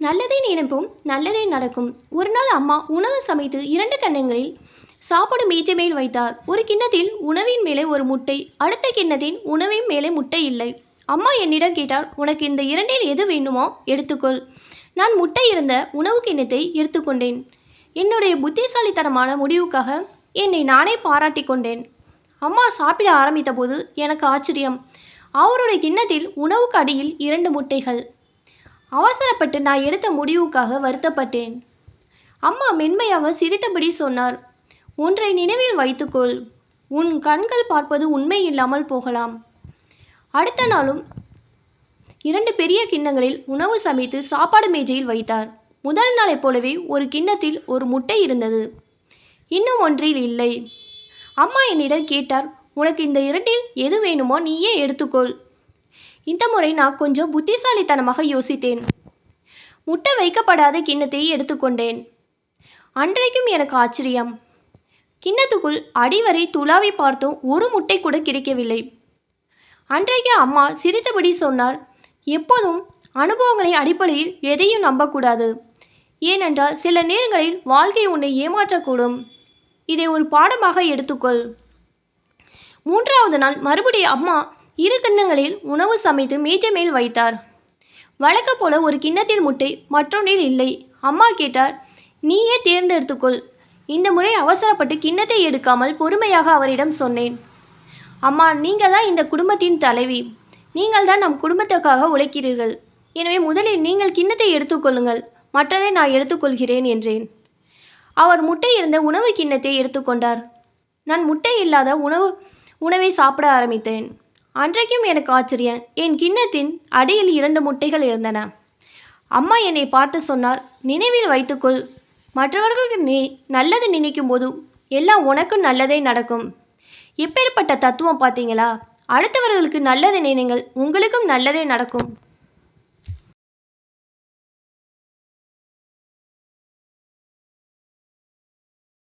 நல்லதை நினைப்போம் நல்லதே நடக்கும். ஒரு நாள் அம்மா உணவு சமைத்து இரண்டு கண்ணங்களில் சாப்பாடு மேஜை மேல் வைத்தார். ஒரு கிண்ணத்தில் உணவின் மேலே ஒரு முட்டை அடுத்த கிண்ணத்தின் உணவின் மேலே முட்டை இல்லை. அம்மா என்னிடம் கேட்டார் உனக்கு இந்த இரண்டில் எது வேண்டுமோ எடுத்துக்கொள். நான் முட்டை இருந்த உணவு கிண்ணத்தை எடுத்துக்கொண்டேன். என்னுடைய புத்திசாலித்தனமான முடிவுக்காக என்னை நானே பாராட்டிக் கொண்டேன். அம்மா சாப்பிட ஆரம்பித்தபோது எனக்கு ஆச்சரியம். அவருடைய கிண்ணத்தில் உணவுக்கு அடியில் இரண்டு முட்டைகள். அவசரப்பட்டு நான் எடுத்த முடிவுக்காக வருத்தப்பட்டேன். அம்மா மென்மையாக சிரித்தபடி சொன்னார். ஒன்றை நினைவில் வைத்துக்கொள். உன் கண்கள் பார்ப்பது உண்மை இல்லாமல் போகலாம். அடுத்த நாளும் இரண்டு பெரிய கிண்ணங்களில் உணவு சமைத்து சாப்பாடு மேஜையில் வைத்தார். முதல் நாளைப் போலவே ஒரு கிண்ணத்தில் ஒரு முட்டை இருந்தது. இன்னும் ஒன்றில் இல்லை. அம்மா என்னிடம் கேட்டார் உனக்கு இந்த இரண்டில் எது வேணுமோ நீயே எடுத்துக்கொள். இந்த முறை நான் கொஞ்சம் புத்திசாலித்தனமாக யோசித்தேன். முட்டை வைக்கப்படாத கிண்ணத்தை எடுத்துக்கொண்டேன். அன்றைக்கும் எனக்கு ஆச்சரியம். கிண்ணத்துக்குள் அடிவரை துளாவி பார்த்தும் ஒரு முட்டை கூட கிடைக்கவில்லை. அன்றைக்கு அம்மா சிரித்தபடி சொன்னார் எப்போதும் அனுபவங்களை அடிப்படையில் எதையும் நம்பக்கூடாது. ஏனென்றால் சில நேரங்களில் வாழ்க்கை உன்னை ஏமாற்றக்கூடும். இதை ஒரு பாடமாக எடுத்துக்கொள். மூன்றாவது நாள் மறுபடியும் அம்மா இரு கிண்ணங்களில் உணவு சமைத்து மேஜை மேல் வைத்தார். வழக்கம் போல ஒரு கிண்ணத்தில் முட்டை மற்றொன்றில் இல்லை. அம்மா கேட்டார் நீயே தேர்ந்தெடுத்துக்கொள். இந்த முறை அவசரப்பட்டு கிண்ணத்தை எடுக்காமல் பொறுமையாக அவரிடம் சொன்னேன். அம்மா நீங்கள் தான் இந்த குடும்பத்தின் தலைவி. நீங்கள் தான் நம் குடும்பத்துக்காக உழைக்கிறீர்கள். எனவே முதலில் நீங்கள் கிண்ணத்தை எடுத்துக்கொள்ளுங்கள். மற்றதை நான் எடுத்துக்கொள்கிறேன் என்றேன். அவர் முட்டை இருந்த உணவு கிண்ணத்தை எடுத்துக்கொண்டார். நான் முட்டை இல்லாத உணவு உணவை சாப்பிட ஆரம்பித்தேன். அன்றைக்கும் எனக்கு ஆச்சரியம். என் கிண்ணத்தின் அடியில் இரண்டு முட்டைகள் இருந்தன. அம்மா என்னை பார்த்து சொன்னார் நினைவில் வைத்துக்கொள். மற்றவர்களுக்கு நீ நல்லது நினைக்கும் போது எல்லாம் உனக்கும் நல்லதே நடக்கும். எப்பேற்பட்ட தத்துவம் பார்த்தீங்களா? அடுத்தவர்களுக்கு நல்லது நினைங்கள். உங்களுக்கும் நல்லதே நடக்கும்.